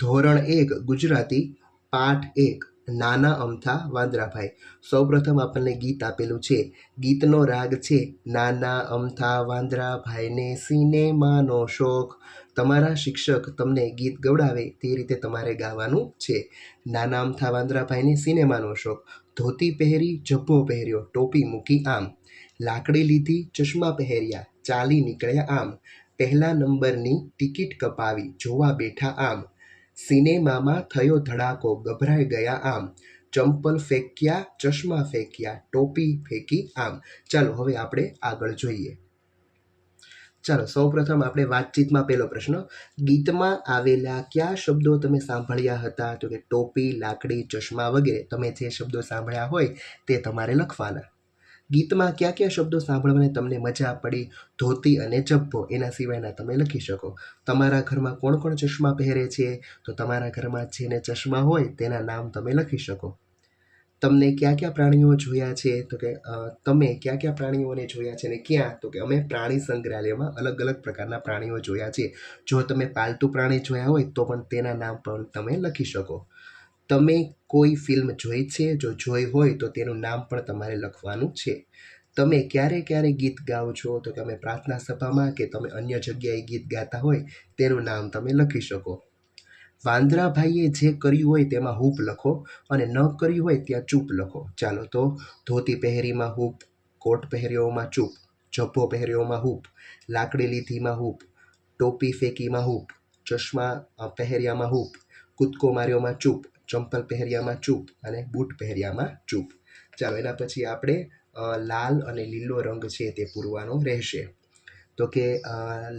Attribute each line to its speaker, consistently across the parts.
Speaker 1: ધોરણ એક, ગુજરાતી, પાઠ એક, નાના અમથા, વાંદરાભાઈ. સૌપ્રથમ આપણને ગીત આપેલું છે. ગીતનો રાગ છે, નાના અમથા, વાંદરાભાઈને સિનેમાનો શોખ. તમારા શિક્ષક તમને ગીત ગવડાવે તે રીતે તમારે ગાવાનું છે. નાના અમથા, વાંદરાભાઈને સિનેમાનો શોખ. ધોતી પહેરી જબ્બો પહેર્યો, ટોપી મૂકી આમ. લાકડી લીધી, ચશ્મા પહેર્યા, ચાલી નીકળ્યા આમ. પહેલા નંબરની ટિકિટ કપાવી, જોવા બેઠા આમ. સિનેમામાં થયો ધડાકો, ગભરાઈ ગયા આમ. ચંપલ ફેંક્યા, ચશ્મા ફેંક્યા, ટોપી ફેંકી આમ. ચાલો, હવે આપણે આગળ જોઈએ. ચાલો, સૌપ્રથમ આપણે વાતચીતમાં પહેલો પ્રશ્ન. ગીતમાં આવેલા કયા શબ્દો તમે સાંભળ્યા હતા? તો કે ટોપી, લાકડી, ચશ્મા વગેરે. તમે જે શબ્દો સાંભળ્યા હોય તે તમારે લખવાના. ગીતમાં કયા કયા શબ્દો સાંભળવાને તમને મજા પડી? ધોતી અને જબ્બો એના સિવાયના તમે લખી શકો. તમારા ઘરમાં કોણ કોણ ચશ્મા પહેરે છે? તો તમારા ઘરમાં જેને ચશ્મા હોય તેના નામ તમે લખી શકો. તમને કયા કયા પ્રાણીઓ જોયા છે? તો કે તમે કયા કયા પ્રાણીઓને જોયા છે અને ક્યાં? તો કે અમે પ્રાણી સંગ્રહાલયમાં અલગ અલગ પ્રકારના પ્રાણીઓ જોયા છે. જો તમે પાલતુ પ્રાણી જોયા હોય તો પણ તેના નામ પણ તમે લખી શકો. તમે કોઈ ફિલ્મ જોઈ છે? જો જોઈ હોય તો તેનું નામ પણ તમારે લખવાનું છે. તમે ક્યારે ક્યારે ગીત ગાઓ છો? તો અમે પ્રાર્થના સભામાં કે તમે અન્ય જગ્યાએ ગીત ગાતા હોય, તેનું નામ તમે લખી શકો. વાંદરાભાઈએ જે કર્યું હોય તેમાં હૂપ લખો અને ન કર્યું હોય ત્યાં ચૂપ લખો. ચાલો તો, ધોતી પહેરીમાં હૂપ, કોટ પહેર્યોમાં ચૂપ, જભ્ભો પહેર્યોમાં હૂપ, લાકડી લીધીમાં હૂપ, ટોપી ફેંકીમાં હૂપ, ચશ્મા પહેર્યામાં હૂપ, કૂદકો માર્યોમાં ચૂપ ચંપલ પહેર્યામાં ચૂપ અને બૂટ પહેર્યામાં ચૂપ. ચાલો, એના પછી આપણે લાલ અને લીલો રંગ છે તે પૂરવાનો રહેશે. તો કે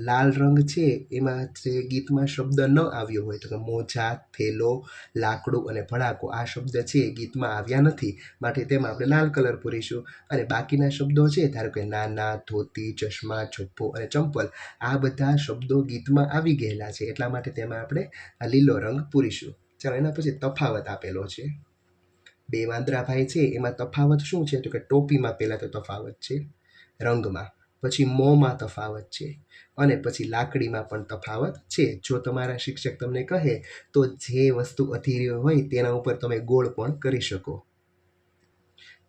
Speaker 1: લાલ રંગ છે એમાં જે ગીતમાં શબ્દ ન આવ્યો હોય, તો કે મોજા, થેલો, લાકડું અને ભડાકો આ શબ્દ છે એ ગીતમાં આવ્યા નથી. માટે તેમાં આપણે લાલ કલર પૂરીશું. અને બાકીના શબ્દો છે, ધારો કે નાના, ધોતી, ચશ્મા ચોપ્પો અને ચંપલ, આ બધા શબ્દો ગીતમાં આવી ગયેલા છે. એટલા માટે તેમાં આપણે લીલો રંગ પૂરીશું. ચાલો એના પછી તફાવત આપેલો છે. બે વાંદરાભાઈ છે, એમાં તફાવત શું છે? તો કે ટોપીમાં પહેલાં તો તફાવત છે, રંગમાં, પછી મોંમાં તફાવત છે, અને પછી લાકડીમાં પણ તફાવત છે. જો તમારા શિક્ષક તમને કહે, તો જે વસ્તુ અધીરી હોય તેના ઉપર તમે ગોળ પણ કરી શકો.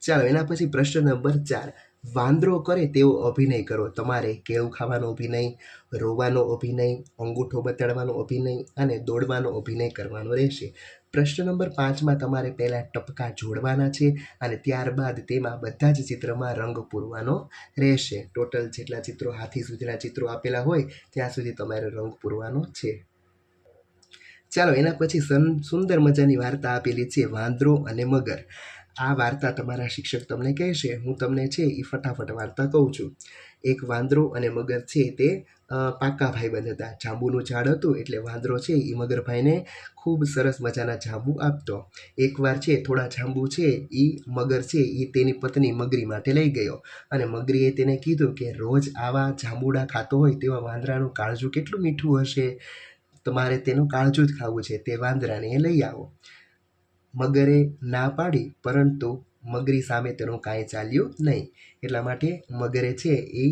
Speaker 1: ચાલો, એના પછી પ્રશ્ન નંબર ચાર. વાંદરો કરે તેવો અભિનય કરો. તમારે કેળું ખાવાનો અભિનય, રોવાનો અભિનય, અંગૂઠો બતાડવાનો અભિનય અને દોડવાનો અભિનય કરવાનો રહેશે. પ્રશ્ન નંબર પાંચમાં તમારે પહેલાં ટપકા જોડવાના છે અને ત્યારબાદ તેમાં બધા જ ચિત્રમાં રંગ પૂરવાનો રહેશે. ટોટલ જેટલા ચિત્રો હાથી સુધીના ચિત્રો આપેલા હોય, ત્યાં સુધી તમારે રંગ પૂરવાનો છે. ચાલો, એના પછી સુંદર મજાની વાર્તા આપેલી છે, વાંદરો અને મગર. આ વાર્તા તમારા શિક્ષક તમને કહેશે હું તમને છે એ ફટાફટ વાર્તા કહું છું. એક વાંદરો અને મગર છે તે પાક્કા ભાઈબંધ હતા. જાંબુનું ઝાડ હતું એટલે વાંદરો છે એ મગરભાઈને ખૂબ સરસ મજાના જાંબુ આપતો. એકવાર છે થોડા જાંબુ છે એ મગર છે એ તેની પત્ની મગરી માટે લઈ ગયો અને મગરીએ તેને કીધું કે રોજ આવા જાંબુડા ખાતો હોય તેવા વાંદરાનું કાળજું કેટલું મીઠું હશે? તમારે તેનું કાળજું જ ખાવું છે, તે વાંદરાને લઈ આવો. મગરે ના પાડી, પરંતુ મગરી સામે તેનું કાંઈ ચાલ્યું નહીં. એટલા માટે મગરે છે એ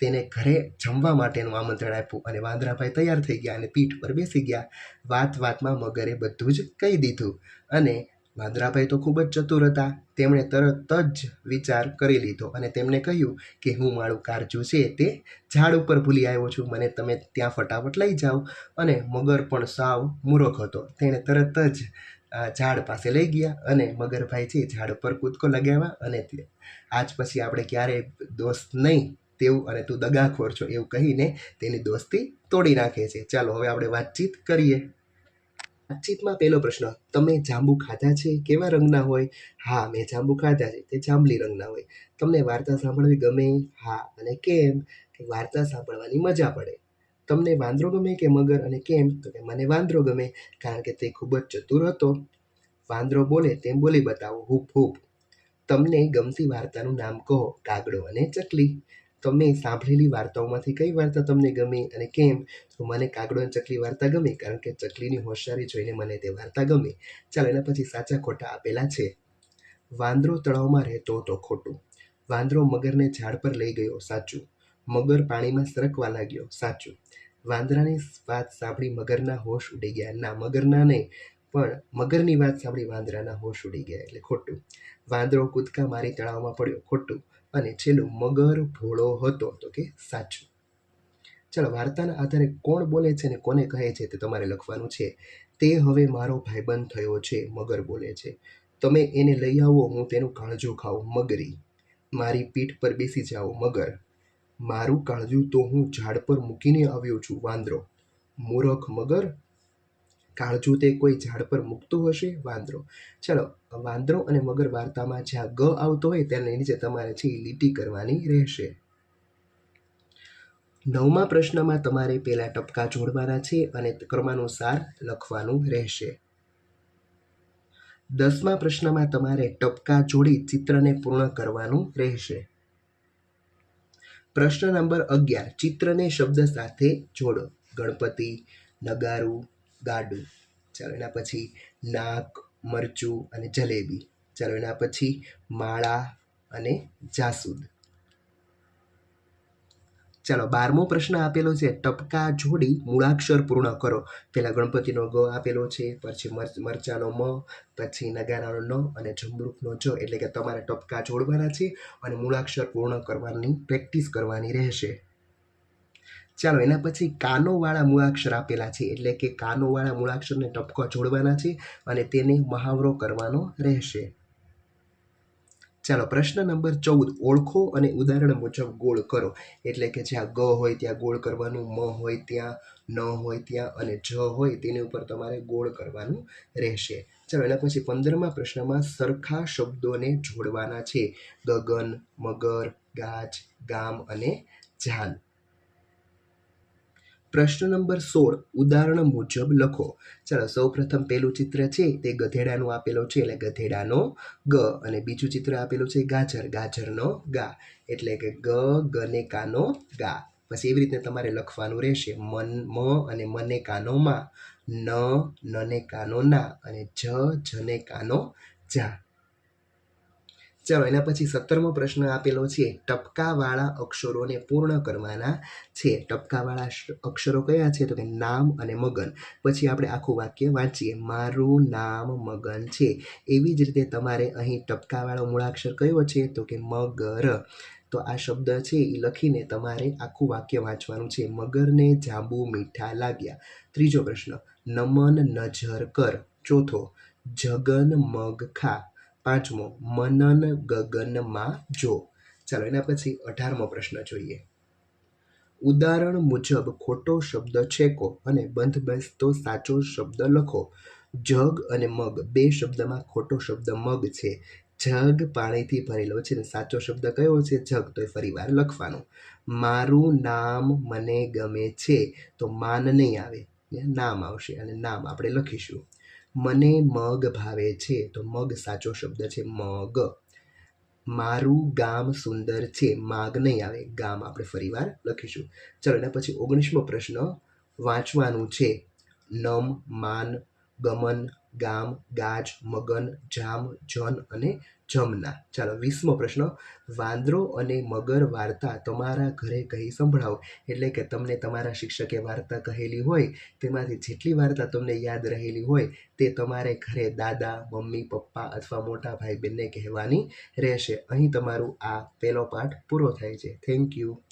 Speaker 1: તેને ઘરે જમવા માટેનું આમંત્રણ આપ્યું અને વાંદરાભાઈ તૈયાર થઈ ગયા અને પીઠ પર બેસી ગયા. વાત વાતમાં મગરે બધું જ કહી દીધું અને વાંદરાભાઈ તો ખૂબ જ ચતુર હતા. તેમણે તરત જ વિચાર કરી લીધો અને તેમણે કહ્યું કે હું મારું કારજું છે તે ઝાડ ઉપર ભૂલી આવ્યો છું. મને તમે ત્યાં ફટાફટ લઈ જાઓ. અને મગર પણ સાવ મૂરખ હતો. તેણે તરત જ ઝાડ પાસે લઈ ગયા અને મગરભાઈ છે ઝાડ પર કૂદકો લગાવ્યા અને આજ પછી આપણે ક્યારેય દોસ્ત નહીં તેવું અને તું દગાખોર છો એવું કહીને તેની દોસ્તી તોડી નાખે છે. ચાલો, હવે આપણે વાતચીત કરીએ. વાતચીતમાં પહેલો પ્રશ્ન, તમે જાંબુ ખાધા છે? કેવા રંગના હોય? હા, મેં જાંબુ ખાધા છે. તે જાંબલી રંગના હોય. તમને વાર્તા સાંભળવી ગમે? હા, અને કેમ? કે વાર્તા સાંભળવાની મજા પડે. તમને વાંદરો ગમે કે મગર? અને કેમ? તો કે મને વાંદરો ગમે, કારણ કે તે ખૂબ જ ચતુર હતો. વાંદરો બોલે તેમ બોલી બતાવો. હૂપ હૂપ. તમને ગમતી વાર્તાનું નામ કહો, કાગડો અને ચકલી. તમે સાંભળેલી વાર્તાઓમાંથી કઈ વાર્તા તમને ગમી અને કેમ? તો મને કાગડો અને ચકલી વાર્તા ગમી, કારણ કે ચકલીની હોશિયારી જોઈને મને તે વાર્તા ગમી. ચાલો, એના પછી સાચા ખોટા આપેલા છે. વાંદરો તળાવમાં રહેતો હતો ખોટું. વાંદરો મગરને ઝાડ પર લઈ ગયો, સાચું. મગર પાણીમાં સરકવા લાગ્યો, સાચું. વાંદરાની વાત સાંભળી મગરના હોશ ઉડી ગયા. ના, મગરના નહીં. પણ મગરની વાત સાંભળી વાંદરાના હોશ ઉડી ગયા એટલે ખોટું. વાંદરો કૂદકા મારી તળાવમાં પડ્યો, ખોટું. અને છેલ્લું મગર ભોળો હતો તો કે સાચું. ચાલો, વાર્તાના આધારે કોણ બોલે છે ને કોને કહે છે તે તમારે લખવાનું છે. તે હવે મારો ભાઈબંધ થયો છે, મગર બોલે છે. તમે એને લઈ આવો, હું તેનું કાળજું ખાઉં, મગરી. મારી પીઠ પર બેસી જાઓ, મગર. મારું કાળજું તો હું ઝાડ પર મૂકીને આવ્યો છું, વાંદરો. મૂરખ મગર કાળજું તે કોઈ ઝાડ પર મૂકતું હશે? વાંદરો. ચાલો, વાંદરો અને મગર વાર્તામાં જ્યાં ગ આવતો હોય તેની નીચે તમારે છે લીટી કરવાની રહેશે. નવમા પ્રશ્નમાં તમારે પહેલા ટપકા જોડવાના છે અને ક્રમાનુસાર લખવાનું રહેશે. દસમા પ્રશ્નમાં તમારે ટપકા જોડી ચિત્રને પૂર્ણ કરવાનું રહેશે. પ્રશ્ન નંબર અગિયાર, ચિત્રને શબ્દ સાથે જોડો. ગણપતિ, નગારું ગાડું ચાલો એના પછી નાક, મરચું અને જલેબી ચાલો એના પછી માળા અને જાસૂદ. ચાલો, બારમો પ્રશ્ન આપેલો છે, ટપકા જોડી મૂળાક્ષર પૂર્ણ કરો. પહેલાં ગણપતિનો ગ આપેલો છે, પછી મર- મરચાનો મ, પછી નગારાનો ન અને જમરૂખનો જ, એટલે કે તમારે ટપકા જોડવાના છે અને મૂળાક્ષર પૂર્ણ કરવાની પ્રેક્ટિસ કરવાની રહેશે. ચાલો, એના પછી કાનોવાળા મૂળાક્ષર આપેલા છે. એટલે કે કાનોવાળા મૂળાક્ષરને ટપકો જોડવાના છે અને તેને મહાવરો કરવાનો રહેશે. ચાલો, પ્રશ્ન નંબર ચૌદ. ઓળખો અને ઉદાહરણ મુજબ ગોળ કરો. એટલે કે જ્યાં ગ હોય ત્યાં ગોળ કરવાનું, મ હોય ત્યાં ન હોય ત્યાં અને જ હોય તેની ઉપર તમારે ગોળ કરવાનું રહેશે. ચાલો, એના પછી પંદરમા પ્રશ્નમાં સરખા શબ્દોને જોડવાના છે. ગગન, મગર, ગાજ, ગામ અને જાન. પ્રશ્ન નંબર સોળ, ઉદાહરણ મુજબ લખો. ચાલો સૌ પ્રથમ પહેલું ચિત્ર છે, તે ગધેડાનું આપેલો છે, એટલે ગધેડાનો ગ, અને બીજું ચિત્ર આપેલું છે, ગાજર, ગાજરનો ગા, એટલે કે ગ ગને કાનો ગા. પછી એવી રીતે તમારે લખવાનું રહેશે, મન, મ, અને મને કાનો માં, ન નને કાનો ના, અને જ જને કાનો જા. ચાલો એના પછી સત્તરમો પ્રશ્ન આપેલો છે. ટપકાવાળા અક્ષરોને પૂર્ણ કરવાના છે. ટપકાવાળા અક્ષરો કયા છે? તો કે નામ અને મગન. પછી આપણે આખું વાક્ય વાંચીએ. મારું નામ મગન છે. એવી જ રીતે તમારે અહીં ટપકાવાળો મૂળાક્ષર કયો છે? તો કે મગર. તો આ શબ્દ છે એ લખીને તમારે આખું વાક્ય વાંચવાનું છે. મગરને જાંબુ મીઠા લાગ્યા. ત્રીજો પ્રશ્ન, નમન નજર કર. ચોથો, જગન મગ ખા. પાંચમો, મનન ગગનમાં જો. ચાલો એના પછી અઢારમો પ્રશ્ન જોઈએ. ઉદાહરણ મુજબ ખોટો શબ્દ છેકો અને બંધ બેસતો સાચો શબ્દ લખો. જગ અને મગ, બે શબ્દમાં ખોટો શબ્દ મગ છે. જગ પાણીથી ભરેલો છે અને સાચો શબ્દ કયો છે? જગ, તો એ ફરીવાર લખવાનો. મારું નામ મને ગમે છે, તો માન નહીં આવે. નામ આવશે અને નામ આપણે લખીશું. મને મગ ભાવે છે. તો મગ સાચો શબ્દ છે મગ. મારું ગામ સુંદર છે. માગ નહીં આવે. ગામ આપણે ફરીવાર લખીશું. ચલો, એના પછી ઓગણીસમો પ્રશ્ન વાંચવાનું છે. નમ, માન, ગમન ગામ, ગાજ, મગન, જામ, જન અને જમના. ચાલો, વીસમો પ્રશ્ન. વાંદરો અને મગર વાર્તા તમારા ઘરે કહી સંભળાવો? એટલે કે તમને તમારા શિક્ષકે વાર્તા કહેલી હોય, તેમાંથી જેટલી વાર્તા તમને યાદ રહેલી હોય, તે તમારે ઘરે દાદા, મમ્મી, પપ્પા અથવા મોટા ભાઈ બહેનને કહેવાની રહેશે. અહીં તમારું આ પહેલો પાઠ પૂરો થાય છે. Thank you